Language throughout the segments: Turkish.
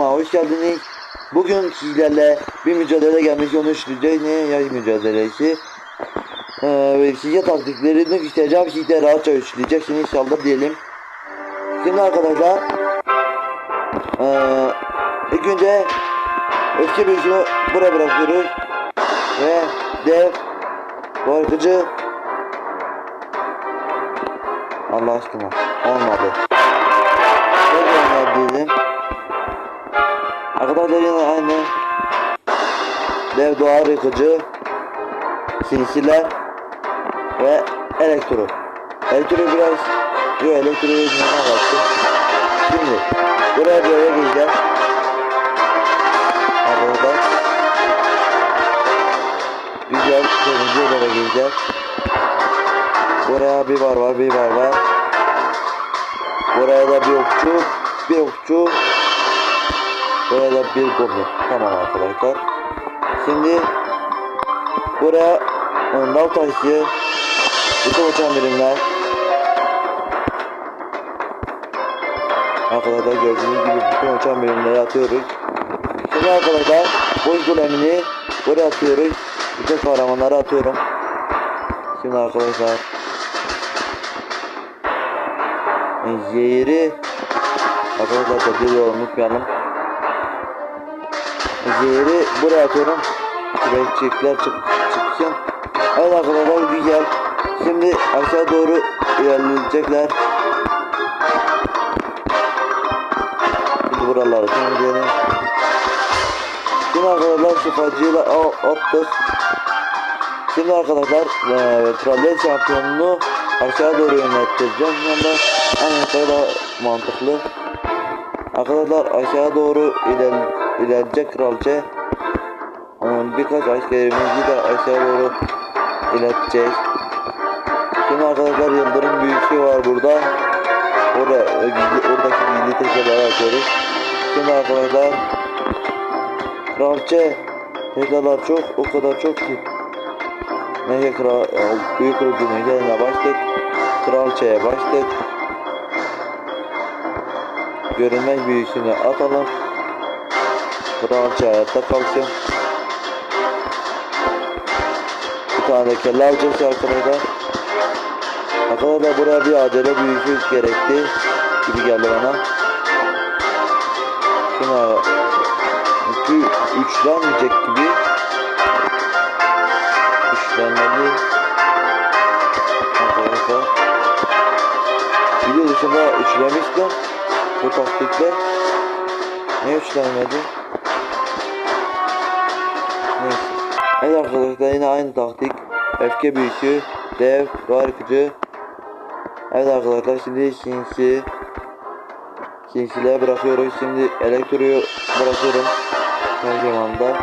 kanalıma hoş geldiniz. Bugün sizlerle bir mücadele gelmiş onu işleyeceğiz. Ne yay mücadelesi. Ee, ve size taktiklerini göstereceğim. Siz de rahatça işleyeceksiniz inşallah diyelim. Şimdi arkadaşlar ee, ilk önce öfke büyüsünü buraya bırakıyoruz. Ve dev korkucu Allah aşkına olmadı. Tekrar diyelim. Arkadaşlar yine aynı dev doğar yıkıcı silsiler ve elektro. Elektro biraz yok elektro yüzünden baktı. Şimdi buraya böyle gireceğiz. Arkadaşlar güzel kırmızı olarak gireceğiz. Buraya bir var var bir var var. Buraya da bir okçu, bir okçu. Buraya da bir goblin. Tamam arkadaşlar. Şimdi buraya lav taşı, bütün uçan birimler. Arkadaşlar gördüğünüz gibi bütün uçan birimleri atıyoruz. Şimdi arkadaşlar boş golemini buraya atıyoruz. Bütün kahramanları atıyorum. Şimdi arkadaşlar Zehri Arkadaşlar da bir unutmayalım Zehri buraya atıyorum. Sürekçikler çık çıksın. Evet arkadaşlar güzel Şimdi aşağı doğru ilerleyecekler. Şimdi buraları temizleyelim. Şimdi arkadaşlar şifacıyla attık Şimdi arkadaşlar e, kraliyet şampiyonunu aşağı doğru yönlendireceğim. Yanında en da mantıklı. Arkadaşlar aşağı doğru iler, ilerleyecek kraliçe. E, birkaç askerimizi de aşağı doğru ileteceğiz. Şimdi arkadaşlar yıldırım büyüsü var burada. Orada, e, oradaki gizli tekeleri açıyoruz. Şimdi arkadaşlar kraliçe tekeler çok o kadar çok ki Neyse kral, büyük kılıcının üzerine başladık. Kralçeye başladık. Görünmez büyüsünü atalım. Kralçe hayatta kalsın. Bir tane kelle alacağız arkadaşlar. Arkadaşlar buraya bir acele büyüsü gerekti. Gibi geldi bana. Şimdi iki üçlenmeyecek gibi güçlenmeli arkadaşlar video dışında üçlemiştim bu taktikle ne üçlenmedi evet arkadaşlar yine aynı taktik öfke büyüsü dev harikacı evet arkadaşlar şimdi sinsi sinsileri bırakıyoruz şimdi elektroyu bırakıyorum her zamanda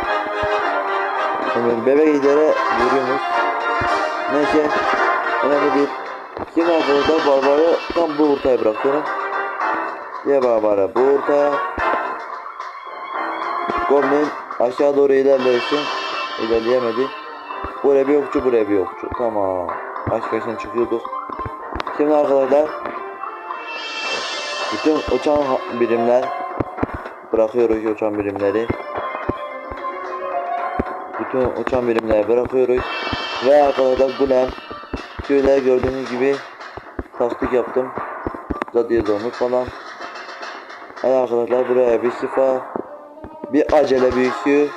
Şimdi bebek idare vuruyormuş. Neyse. Önemli değil. Şimdi arkadaşlar barbarı tam bu ortaya bırakıyorum. Diye barbarı bu ortaya. Goblin aşağı doğru ilerlesin. İlerleyemedi. Buraya bir okçu buraya bir okçu. Tamam. Aşk başına çıkıyorduk. Şimdi arkadaşlar bütün uçan birimler bırakıyoruz uçan birimleri bütün uçan birimleri bırakıyoruz. Ve arkadaşlar Gulem şöyle gördüğünüz gibi taktik yaptım. Zadiye donuk falan. Evet arkadaşlar buraya bir sıfa bir acele büyüsü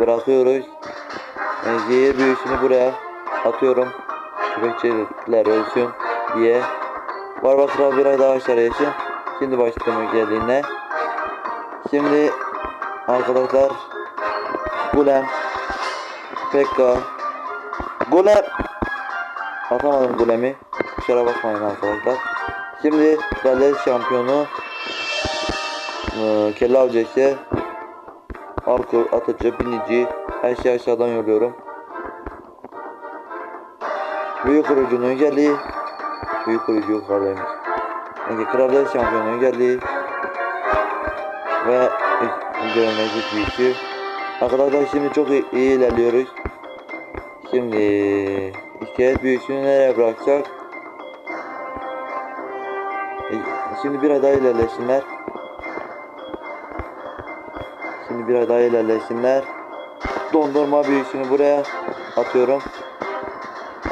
bırakıyoruz. Yani zehir büyüsünü buraya atıyorum. Köpekçiler ölsün diye. Barbar kral biraz daha aşağıya yesin. Şimdi başladım geldiğine. Şimdi arkadaşlar Golem. Pekka. Golem. Atamadım golemi. Kusura bakmayın arkadaşlar. Şimdi kraliyet şampiyonu e, kelle avcısı Arkur, atıcı, binici her şeyi aşağıdan yolluyorum. Büyük kurucunun geldi. Büyük kurucu yukarıdaymış. Neyse kraliyet şampiyonu geldi. Ve görünmezlik büyüsü. Arkadaşlar şimdi çok iyi, iyi ilerliyoruz. Şimdi iskelet büyüsünü nereye bırakacak? E, şimdi biraz daha ilerlesinler. Şimdi biraz daha ilerlesinler. Dondurma büyüsünü buraya atıyorum.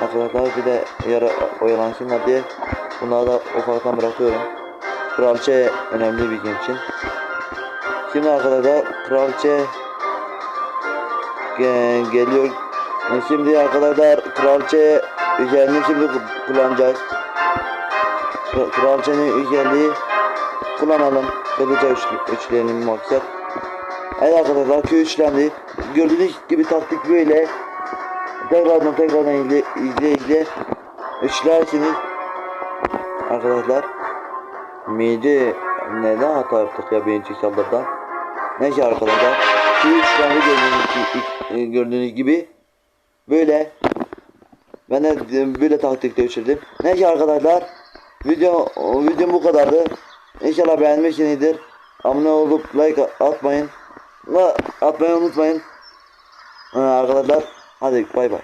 Arkadaşlar bir de yara oyalansınlar diye bunları da ufaktan bırakıyorum. Kraliçe önemli bir gün için. Şimdi arkadaşlar kraliçe ge- geliyor. Şimdi arkadaşlar kraliçe özelliğini şimdi ku- kullanacağız. Kra- Kraliçenin özelliği kullanalım. Kılıca üç- üçleyelim maksat. Evet arkadaşlar köy üçlendi. Gördüğünüz gibi taktik böyle. Tekrardan tekrardan izle izle izle. Üçlersiniz. Arkadaşlar. Mide neden hata yaptık ya birinci saldırıdan? Neyse arkadaşlar. Köy üçlendi gördüğünüz, gördüğünüz gibi. Böyle. Ben de böyle taktikte uçurdum. Neyse arkadaşlar. Video, videom bu kadardı. İnşallah beğenmişsinizdir. Abone olup like atmayın. Atmayı unutmayın. Arkadaşlar hadi bay bay.